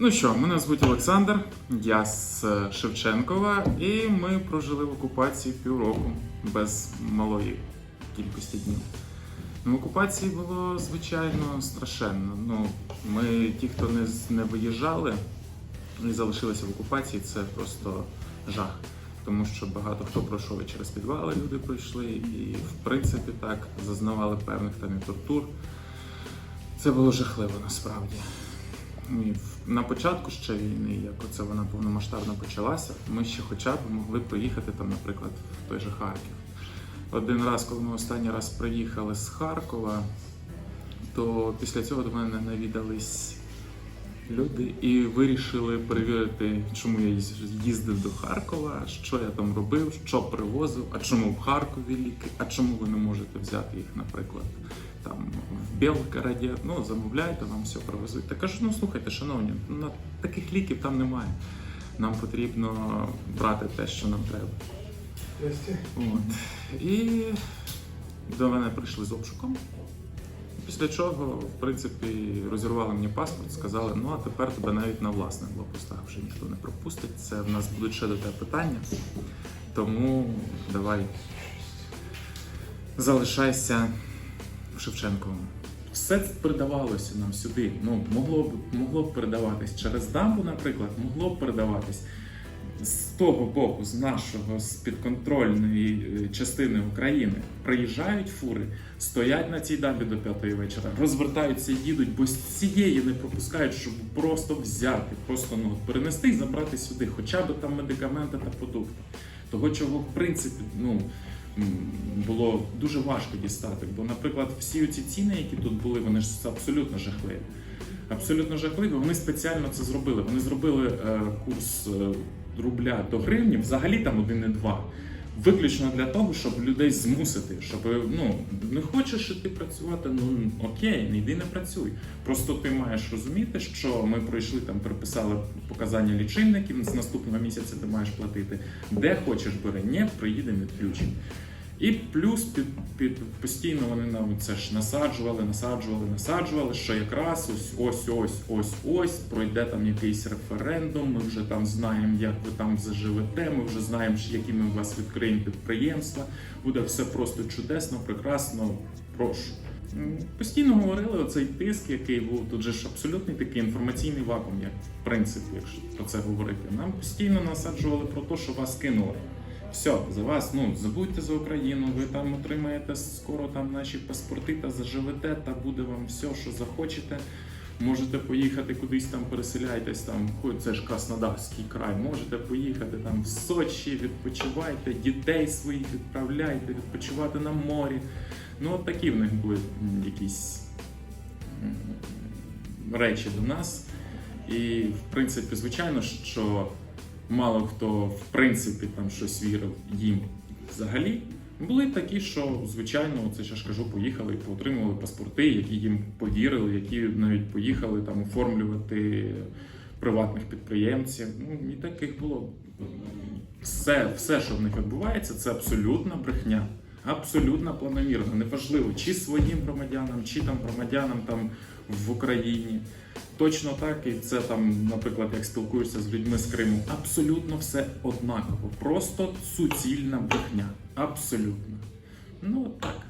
Ну що, мене звуть Олександр, я з е, Шевченкова, і ми прожили в окупації півроку без малої кількості днів. Ну, в окупації було звичайно страшенно. Ну, ми, ті, хто не, не виїжджали і залишилися в окупації, це просто жах. Тому що багато хто пройшов і через підвали, люди пройшли, і в принципі так зазнавали певних там і тортур. Це було жахливо насправді. На початку ще війни, як оце вона повномасштабно почалася, ми ще хоча б могли поїхати там, наприклад, в той же Харків. Один раз, коли ми останній раз приїхали з Харкова, то після цього до мене навідались люди і вирішили перевірити, чому я їздив до Харкова, що я там робив, що привозив, а чому в Харкові ліки, а чому ви не можете взяти їх, наприклад, там в Білгороді, ну замовляйте, вам все привезуть. Та кажу, ну слухайте, шановні, на таких ліків там немає. Нам потрібно брати те, що нам треба. От. І до мене прийшли з обшуком. Після чого, в принципі, розірвали мені паспорт, сказали, ну а тепер тебе навіть на власних блокпостах вже ніхто не пропустить. Це в нас будуть ще до тебе питання. Тому давай залишайся в Шевченковому. Все передавалося нам сюди. Ну, могло б могло б передаватись через дамбу, наприклад, могло б передаватись з того боку, з нашого з підконтрольної е, частини України. Приїжджають фури, стоять на цій дамбі до п'ятої вечора, розвертаються, їдуть, бо з цієї не пропускають, щоб просто взяти, просто ну перенести і забрати сюди, хоча б там медикаменти та продукти. Того, чого в принципі, ну. Було дуже важко дістати, бо, наприклад, всі ці ціни, які тут були, вони ж абсолютно жахливі. Абсолютно жахливі. Вони спеціально це зробили. Вони зробили е, курс е, рубля до гривні, взагалі там 1,2. Виключно для того, щоб людей змусити, щоб ну не хочеш іти працювати, ну окей, не йди не працюй. Просто ти маєш розуміти, що ми пройшли там, приписали показання лічильників. З наступного місяця ти маєш платити. Де хочеш бери, ні, приїдемо відключимо. І плюс під, під постійно вони нам це ж насаджували, насаджували, насаджували, що якраз ось ось ось ось ось пройде там якийсь референдум. Ми вже там знаємо, як ви там заживете. Ми вже знаємо, які ми у вас відкриємо підприємства. Буде все просто чудесно, прекрасно. Прошу. Постійно говорили оцей тиск, який був тут же ж абсолютний такий інформаційний вакуум, як в принципі, якщо про це говорити. Нам постійно насаджували про те, що вас кинули. Все, за вас, ну забудьте за Україну, ви там отримаєте скоро там наші паспорти та заживете, та буде вам все, що захочете. Можете поїхати кудись там, переселяйтесь там, хоч це ж Краснодарський край, можете поїхати там в Сочі, відпочивайте, дітей своїх відправляйте, відпочивати на морі. Ну, от такі в них були якісь речі до нас. І, в принципі, звичайно, що мало хто в принципі там щось вірив їм взагалі. Були такі, що звичайно, це ж кажу, поїхали і поотримували паспорти, які їм повірили, які навіть поїхали там оформлювати приватних підприємців. Ну і таких було. Все, все, що в них відбувається, це абсолютна брехня. Абсолютно планомірно. Неважливо, чи своїм громадянам, чи там громадянам там в Україні. Точно так, і це там, наприклад, як спілкуєшся з людьми з Криму, абсолютно все однаково. Просто суцільна брехня. Абсолютно. Ну, так.